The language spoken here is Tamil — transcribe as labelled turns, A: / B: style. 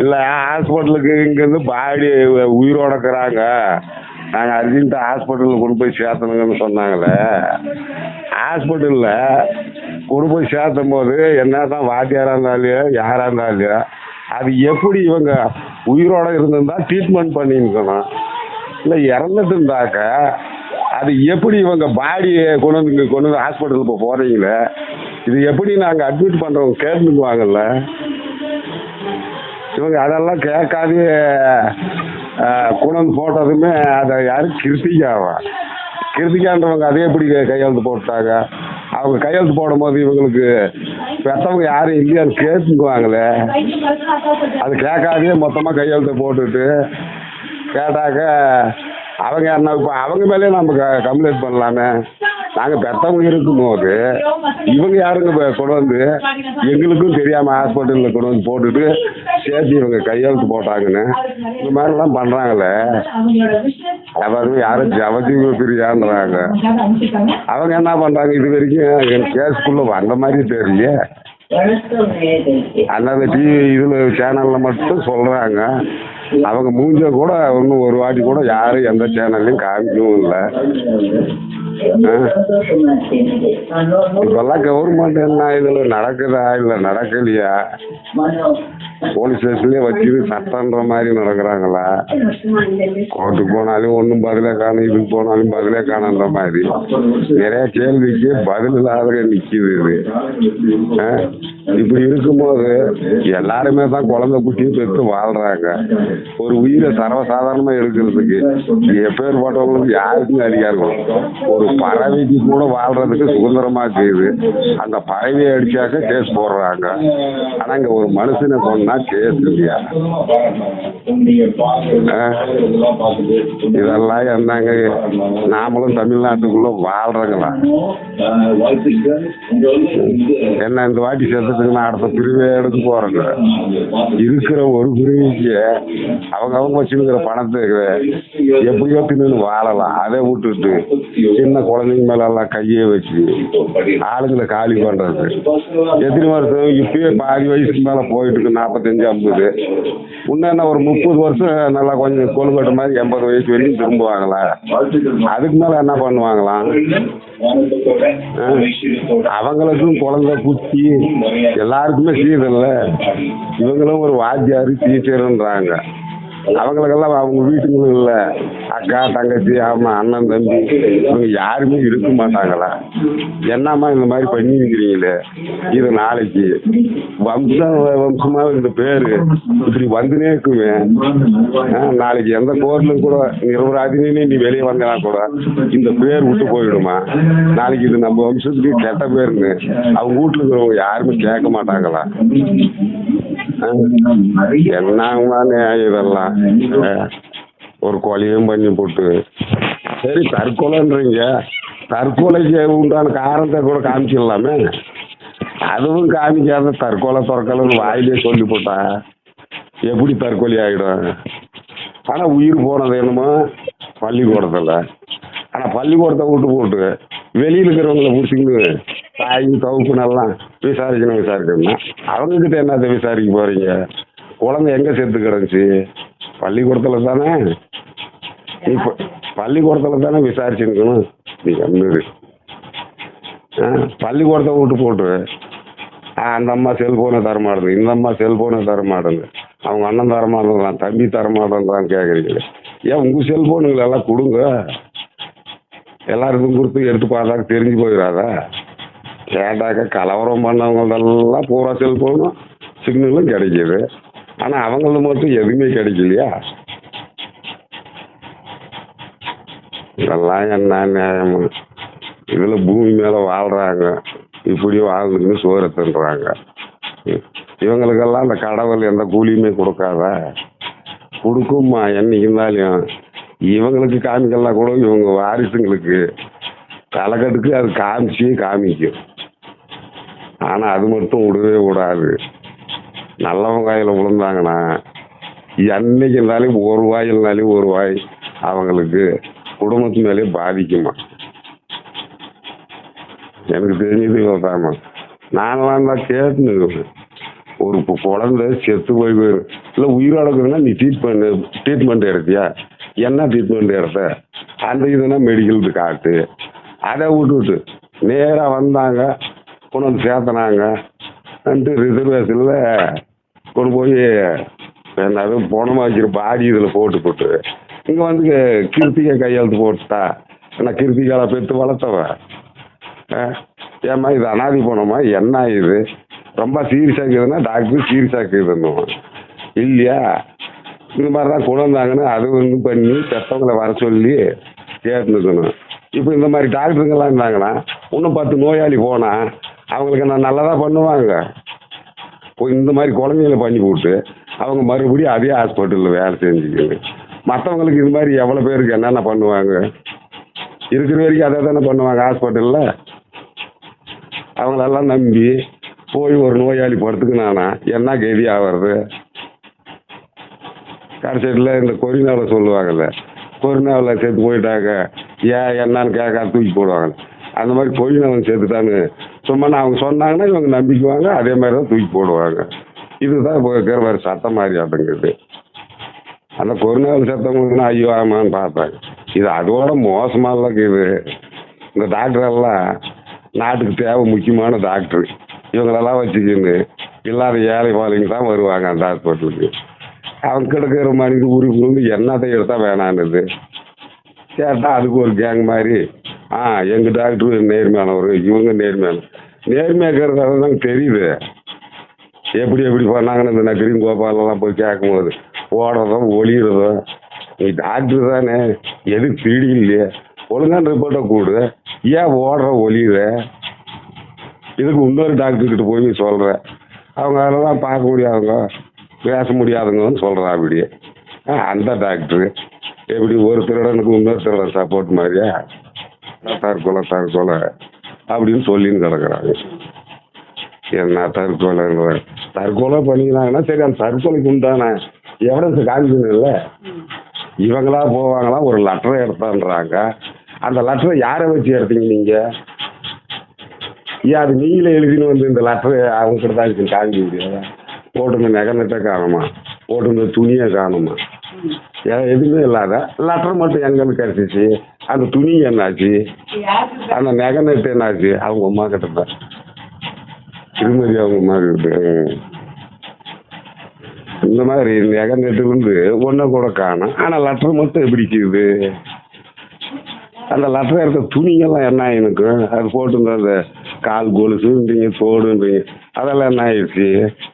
A: இல்லை ஹாஸ்பிட்டலுக்கு இங்கேருந்து பாடி உயிரோட இருக்கிறாங்க நாங்கள் அர்ஜென்ட்டாக ஹாஸ்பிட்டலில் கொண்டு போய் சேர்த்தணுங்கன்னு சொன்னாங்களே. ஹாஸ்பிட்டலில் கொண்டு போய் சேர்த்தும் போது என்ன தான் வாத்தியாராக இருந்தாலும் யாராக இருந்தாலும் அது எப்படி இவங்க உயிரோட இருந்திருந்தா ட்ரீட்மெண்ட் பண்ணியிருக்கணும்? இல்லை இறந்துட்டு இருந்தாக்க அது எப்படி இவங்க பாடியை கொண்டு வந்து இங்கே கொண்டு வந்து ஹாஸ்பிட்டலுக்கு இப்போ போகிறீங்களே இது எப்படி நாங்கள் அட்மிட் பண்ணுறவங்க கேட்டுக்குவாங்கல்ல இவங்க அதெல்லாம் கேட்காதே குணம் கொண்டு வந்து போட்டதுமே அதை யாரும் கிருத்திகாவா? கிருத்திகான்றவங்க அதே எப்படி கையெழுத்து போட்டாங்க? அவங்க கையெழுத்து போடும்போது இவங்களுக்கு பெற்றவங்க யாரும் இல்லையான்னு கேட்டுக்குவாங்களே. அது கேட்காதே மொத்தமாக கையெழுத்து போட்டுட்டு கேட்டாக்க அவங்க என்ன இப்போ அவங்க மேலே நம்ம க கம்ப்ளைண்ட் பண்ணலாமே. நாங்கள் இருக்கும் இருக்கும்போது இவங்க யாருங்க கொண்டு வந்து எங்களுக்கும் தெரியாமல் ஹாஸ்பிட்டலில் கொண்டு வந்து போட்டுட்டு சேர்த்து இவங்க கையெழுத்து போட்டாங்கன்னு இந்த மாதிரிலாம் பண்ணுறாங்களே எல்லாருமே யாரும் ஜவஜீவ பிரியான்றாங்க அவங்க என்ன பண்ணுறாங்க இது வரைக்கும் என் கேஸுக்குள்ளே வந்த மாதிரி தெரியல அந்தந்த டிவி இதில் சேனலில் மட்டும் சொல்கிறாங்க அவங்க மூஞ்ச கூட இன்னும் ஒரு வாட்டி கூட யாரும் எந்த சேனல்லையும் காமிக்கவும் இல்லை. இதெல்லாம் கவர்மெண்ட் என்ன இதில் நடக்குதா இல்லை நடக்கலையா? போலீஸ் ஸ்டேஷன்லயே வச்சு சட்டன்ற மாதிரி நடக்கிறாங்களா? கோர்ட்டுக்கு போனாலும் ஒன்றும் பதிலே காணும் இதுக்கு போனாலும் பதிலே காணுன்ற மாதிரி. நிறைய கேள்விக்கு பதில் இல்லாத நிற்கிது இது. இப்படி இருக்கும்போது எல்லாருமே தான் குழந்தை குட்டியை பெற்று வாழ்றாங்க. ஒரு உயிரை சர்வசாதாரணமா எடுக்கிறதுக்கு எப்பேர் போட்டவங்களுக்கு யாருக்கும் அதிகாரம் ஒரு பறவைக்கு கூட வாழ்றதுக்கு சுதந்திரமா செய்யுது அந்த பறவையை அடிச்சாக்க கேஸ் போடுறாங்க. ஆனா இங்க ஒரு மனுஷனை கொண்டா இதெல்லாம் என்னங்க? நாமளும் தமிழ்நாட்டுக்குள்ள வாழ்றங்களா? என்ன இந்த வாட்டி செத்துட்டுங்கன்னா அடுத்த பிரிவே எடுக்க போறேங்க. இருக்கிற ஒரு பிரிவுக்கு அவங்க அவங்க வச்சுருக்கிற பணத்தை எப்படியோ தின்னு வாழலாம். அதை விட்டுட்டு சின்ன குழந்தைங்க மேல எல்லாம் கையை வச்சு ஆளுங்களை காலி பண்றது. எத்தனை வருஷம் இப்பயே பாதி வயசுக்கு மேல போயிட்டு இருக்கு நாற்பத்தஞ்சு ஐம்பது. இன்னும் என்ன ஒரு முப்பது வருஷம் நல்லா கொஞ்சம் கொழுக்கட்ட மாதிரி எண்பது வயசு வரைக்கும் திரும்புவாங்களா? அதுக்கு மேல என்ன பண்ணுவாங்களாம் ஆ? அவங்களுக்கும் குழந்தை குத்தி எல்லாருக்குமே சீதல்ல இவங்களும் ஒரு வாத்தியார் டீச்சருன்றாங்க. அவங்களுக்கெல்லாம் அவங்க வீட்டுங்களும் இல்லை. அக்கா தங்கச்சி ஆமா அண்ணன் தம்பி இவங்க யாருமே இருக்க மாட்டாங்களா? என்னம்மா இந்த மாதிரி பண்ணிருக்கிறீங்களே இது நாளைக்கு. வம்சம் வம்சமா இந்த பேரு. இப்படி வந்துனே இருக்குமே. நாளைக்கு எந்த கோர்ட்ல கூட நிர்வராதினே நீ வெளியே வந்தனா கூட இந்த பேர் விட்டு போயிடுமா? நாளைக்கு இது நம்ம வம்சத்துக்கு கெட்ட பேருன்னு. அவங்க வீட்டுல இருக்கிறவங்க யாருமே கேட்க மாட்டாங்களா? ஆ? என்னங்கம்மா இதெல்லாம்? ஒரு கொலையும் பண்ணி போட்டு. சரி தற்கொலைன்றீங்க. தற்கொலைக்கு உண்டான காரணத்தை கூட காமிச்சிடலாமே. அதுவும் காமிக்காத தற்கொலை தற்கொலைன்னு வாயிலே சொல்லி போட்டா எப்படி தற்கொலை ஆகிடும் ஆனால் உயிர் போனது என்னமோ பள்ளிக்கூடத்தில். ஆனால் பள்ளிக்கூடத்தை விட்டு போட்டு வெளியில் இருக்கிறவங்கள பிடிச்சிக்கின்னு தாய் தவுப்புனெல்லாம் விசாரிக்கணும் விசாரிக்கணும் அவங்கக்கிட்ட என்னத்தை விசாரிக்க போகிறீங்க குழந்தை எங்கே செத்து கிடந்துச்சு பள்ளிக்கூடத்தில் தானே இப்போ பள்ளிக்கூடத்தில் தானே விசாரிச்சுருக்கணும்? நீ கம்மிடு ஆ பள்ளிக்கூடத்தை விட்டு போட்டு ஆ, அந்த அம்மா செல்ஃபோனை தரமாடுது. இந்த அம்மா செல்ஃபோனை தரமாடுது. அவங்க அண்ணன் தரமாட்டேங்கிறான் தம்பி தரமாட்டேங்கிறான்னு கேட்குறீங்களே ஏன் உங்கள் செல்ஃபோனுங்களை எல்லாம் கொடுங்க? எல்லாருக்கும் கொடுத்து எடுத்து பார்த்தாக்க தெரிஞ்சு போயிடாதா? கேட்டாக்க கலவரம் பண்ணவங்களெல்லாம் பூரா செல்ஃபோனும் சிக்னலும் கிடைக்கிது. ஆனால் அவங்கள மட்டும் எதுவுமே கிடைக்கலையா? இதெல்லாம் என்ன நியாயம்? இதில் பூமி மேலே வாழ்கிறாங்க இப்படி வாழ்ந்துன்னு சோறு தின்றாங்க. இவங்களுக்கெல்லாம் அந்த கடவுள் எந்த கூலியுமே கொடுக்காத. கொடுக்கும்மா என்னைக்கு இருந்தாலும். இவங்களுக்கு காமிக்கலாம் கூட இவங்க வாரிசுங்களுக்கு. தலைக்கட்டுக்கு அது காமிச்சு காமிக்கும். ஆனால் அது மட்டும் விடவே விடாது. நல்லவங்க வாயில் விழுந்தாங்கன்னா என்னைக்கு இருந்தாலும் ஒரு வாய் இல்லைனாலும் ஒரு வாய் அவங்களுக்கு குடும்பத்து மேலே பாதிக்குமா? எனக்கு தெரிஞ்சது இவ்வளோதாம்மா நாங்களாம் தான் கேட்டுன்னு ஒரு குழந்தை செத்து போய் போயிடும் இல்லை உயிரோட நீ ட்ரீட்மெண்ட் ட்ரீட்மெண்ட் எடுத்தியா? என்ன ட்ரீட்மெண்ட் எடுத்த? அந்த இதுனா மெடிக்கலுக்கு காட்டு. அதை விட்டுவிட்டு நேராக வந்தாங்க கொண்டு வந்து சேர்த்தனாங்க. ரிசர்வேஷனில் கொண்டு போய் என்னது பணம் வைக்கிற பாடி இதில் போட்டு போட்டு. இங்கே வந்து கிருத்திகை கையெழுத்து போட்டுட்டா நான் கிருத்திகால பெற்று வளர்த்தவன் ஆ? ஏம்மா இது அனாதி போனோமா என்ன இது? ரொம்ப சீரியஸாக இருக்குதுன்னா டாக்டர் சீரியஸாக இருக்குதுன்னு இல்லையா? இந்த மாதிரி தான் கொண்டு வந்தாங்கன்னு அது வந்து பண்ணி பெற்றவங்களை வர சொல்லி கேட்டுக்கணும் இப்போ இந்த மாதிரி டாக்டருங்கெல்லாம் இருந்தாங்கன்னா இன்னும் பத்து நோயாளி போனால் அவங்களுக்கு நான் நல்லதாக பண்ணுவாங்க. இந்த மாதிரி குழந்தைங்கள பண்ணி விட்டு அவங்க மறுபடியும் அதே ஹாஸ்பிட்டலில் வேலை செஞ்சுக்கோங்க மற்றவங்களுக்கு இது மாதிரி எவ்வளோ பேருக்கு என்னென்ன பண்ணுவாங்க? இருக்கிற வரைக்கும் அதை தானே பண்ணுவாங்க ஹாஸ்பிட்டலில் அவங்களெல்லாம் நம்பி போய் ஒரு நோயாளி படுத்துக்கினானா என்ன கதி ஆகிறது கடைசியில் இந்த கொரினாவில் சொல்லுவாங்கல்ல கொரினாவில் சேர்த்து போயிட்டாங்க ஏன் என்னன்னு கேட்க தூக்கி போடுவாங்க அந்த மாதிரி கொரினாவில் சேர்த்துட்டான்னு சும்மா நான் அவங்க சொன்னாங்கன்னா இவங்க நம்பிக்குவாங்க அதே மாதிரி தான் தூக்கி போடுவாங்க. இதுதான் இப்போ இருக்கிற ஒரு சட்டம் மாதிரி அப்படிங்கிறது. அந்த கொரோனாவில் செத்தவங்களுக்கு ஐயோ ஆமான்னு பார்த்தாங்க இது அதோட மோசமாக இருக்குது. இந்த டாக்டர் எல்லாம் நாட்டுக்கு தேவை முக்கியமான டாக்டர் இவங்களெல்லாம் வச்சுக்கின்னு இல்லாத ஏழை பாலைங்க தான் வருவாங்க அந்த ஹாஸ்பிட்டலுக்கு அவங்க கிடக்கிற மனித உறுப்பு என்னத்தை எடுத்தால் வேணான்னுது. கேட்டால் அதுக்கு ஒரு கேங் மாதிரி ஆ எங்கள் டாக்டர் நேர்மையானவர் இவங்க நேர்மையான நேர்மையாக்கிறது தான் தெரியுது. எப்படி எப்படி பண்ணாங்கன்னு இந்த நக்கரின் கோபாலெல்லாம் போய் கேட்கும்போது ஓடுறதும் ஒளிகிறதும் நீ டாக்டர் தானே எதுக்கு திருடி இல்லையே. ஒழுங்கான ரிப்போர்ட்டை கூடு ஏன் ஓடுற ஒளியிற? இதுக்கு இன்னொரு டாக்டர் கிட்ட போய் சொல்கிற அவங்க அதெல்லாம் பார்க்க முடியாதுங்க. பேச முடியாதுங்கன்னு சொல்கிறா அப்படியே. ஆ அந்த டாக்டரு எப்படி ஒரு திருடனுக்கு இன்னொரு திருடன் சப்போர்ட் மாதிரியா? தற்கொலை தற்கொலை அப்படின்னு சொல்லின்னு கிடக்குறாங்க. என்ன தற்கொலை தற்கொலை பண்ணிக்கிறாங்கன்னா சரி அந்த தற்கொலைக்கு உண்டான எவிடன்ஸ் காமிக்கணும்ல. இவங்களா போவாங்களா? ஒரு லெட்டரை எடுத்தான்றாங்க. அந்த லெட்டரை யாரை வச்சு எடுத்தீங்க நீங்க? ஏன் அது நீங்களே எழுதின்னு வந்து இந்த லெட்டரை அவங்க கிட்ட தான் இருக்கு காமிக்க முடியாது போட்டிருந்த காணுமா? போட்டிருந்த துணியை காணுமா? எதுவுமே இல்லாத லெட்டர் மட்டும் எங்கன்னு கிடச்சிச்சு. அந்த துணி என்னாச்சு? அந்த நெகநெட் என்னாச்சு? அவங்க அம்மா கிட்ட தான் திருமதி அவங்க அம்மா கிட்ட. இந்த மாதிரி நெகநெட்டு வந்து ஒன்றை கூட காணும். ஆனால் லெட்டர் மட்டும் எப்படி இருக்குது? அந்த லெட்டர் எடுத்த துணிங்கெல்லாம் என்ன எனக்கு? அது போட்டிருந்த அந்த கால் கொலுசுன்றீங்க தோடுன்றீங்க அதெல்லாம் என்ன ஆயிடுச்சு?